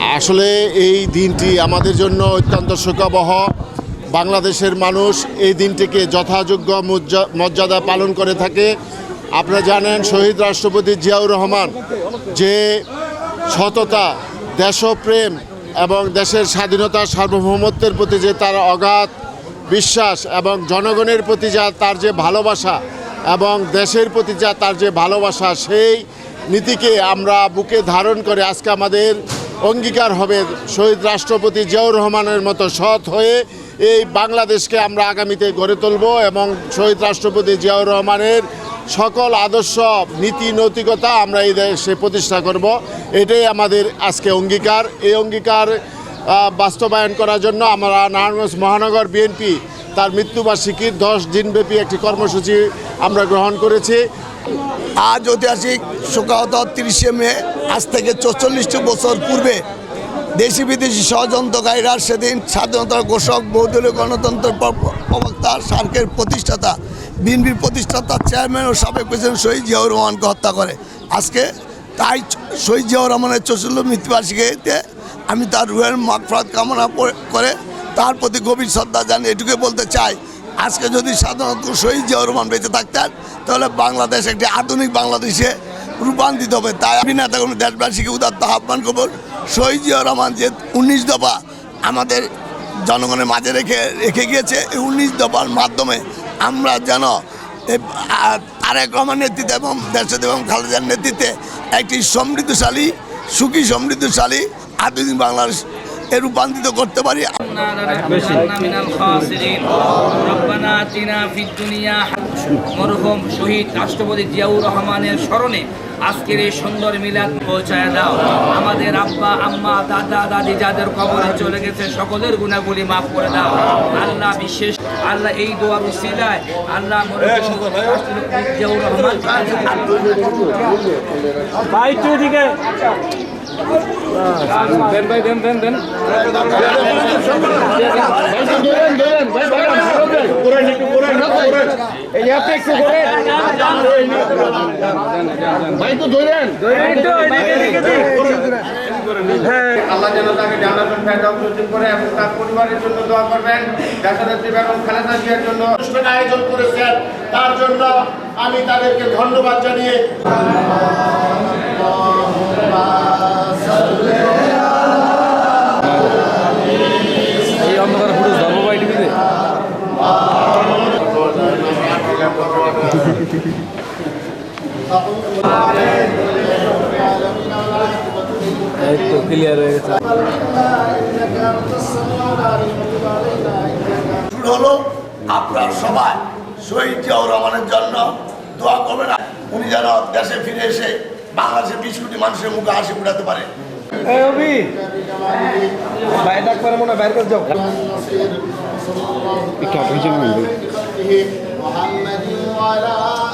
আসলে এই দিনটি আমাদের জন্য অত্যন্ত শোকাবহ বাংলাদেশের মানুষ এই দিনটিকে যথাযোগ্য মর্যা- মর্যাদা পালন করে থাকে। আপনারা জানেন শহীদ রাষ্ট্রপতি জিয়াউর রহমান যে সততা, দেশপ্রেম এবং দেশের স্বাধীনতা সার্বভৌমত্বের প্রতি যে তার অগাধ বিশ্বাস এবং জনগণের প্রতি যা তার যে ভালোবাসা এবং দেশের প্রতি যা তার যে ভালোবাসা, সেই নীতিকে আমরা বুকে ধারণ করে আজকে আমাদের অঙ্গীকার হবে শহীদ রাষ্ট্রপতি জিয়াউর রহমানের মতো সৎ হয়ে এই বাংলাদেশকে আমরা আগামীতে গড়ে তুলব এবং শহীদ রাষ্ট্রপতি জিয়াউর রহমানের সকল আদর্শ, নীতি, নৈতিকতা আমরা এই দেশে প্রতিষ্ঠা করব। এটাই আমাদের আজকে অঙ্গীকার। এই অঙ্গীকার বাস্তবায়ন করার জন্য আমরা নারায়ণগঞ্জ মহানগর বিএনপি তার মৃত্যুবার্ষিকীর দশ দিনব্যাপী একটি কর্মসূচি আমরা গ্রহণ করেছি। আজ ঐতিহাসিক শোকাহত তিরিশে মে আজ থেকে চৌচল্লিশটি বছর পূর্বে দেশি বিদেশি ষড়যন্ত্রকারীরা সেদিন স্বাধীনতার ঘোষক বহুদলীয় গণতন্ত্রের প্রবক্তা, সার্কের প্রতিষ্ঠাতা, বিএনপির প্রতিষ্ঠাতা, চেয়ারম্যান ও সাবেক প্রেসিডেন্ট শহীদ জিয়াউর রহমানকে হত্যা করে। আজকে তাই শহীদ জিয়াউর রহমানের চৌচল্লিশ মৃত্যুবার্ষিকীতে আমি তার রুহের মাগফরাত কামনা করে- তার প্রতি গভীর শ্রদ্ধা জানি এটুকুই বলতে চাই আজকে যদি সাধারণত শহীদ জিয়াউর রহমান বেঁচে থাকতেন, তাহলে বাংলাদেশ একটি আধুনিক বাংলাদেশে রূপান্তরিত হবে। তাই আমি নেতা কোনো দেশবাসীকে উদাত্ত আহ্বান করব, শহীদ জিয়াউর রহমান যে উনিশ দফা আমাদের জনগণের মাঝে রেখে রেখে গিয়েছে, এই উনিশ দফার মাধ্যমে আমরা যেন তারেক রহমান নেতৃত্বে এবং দেশের এবং খালেদার নেতৃত্বে একটি সমৃদ্ধশালী, সুখী সমৃদ্ধশালী, আধুনিক বাংলাদেশ এ রূপান্তরিত করতে পারি। আতিনা ফিদ্দুনিয়া মরহম শহীদ রাষ্ট্রপতি জিয়াউর রহমানের স্মরণে আজকের এই সুন্দর মিলাদ পৌঁছায় দাও আমাদের আব্বা আম্মা দাদা দাদি যাদের কবরে চলে গেছে সকলের গুণাগুলি মাফ করে দাও আল্লাহ বিশেষ আল্লাহ এই দোয়ার উসিলায় আল্লাহ রহমান দেন ভাই দেন দেন দেন মরহুম রাষ্ট্রপতি জিয়াউর রহমান আল্লাহ যেন তাকে জান্নাতুল ফেরদাউস নসিব করে এবং তার পরিবারের জন্য দোয়া করবেন দেশনেত্রী বেগম খালেদা জিয়ার জন্য। আয়োজন করেছেন তার জন্য আমি তাদেরকে ধন্যবাদ জানিয়ে একটু হলো আপনার সবাই শহীদ জিয়াউর রহমানের জন্য দোয়া না উনি যেন দেশে ফিরে এসে বাংলাদেশে বিশ কোটি মানুষের মুখে হাসি উঠাতে পারে। বাইরে ডাক মনে বাইরে যাও। একটু Nara.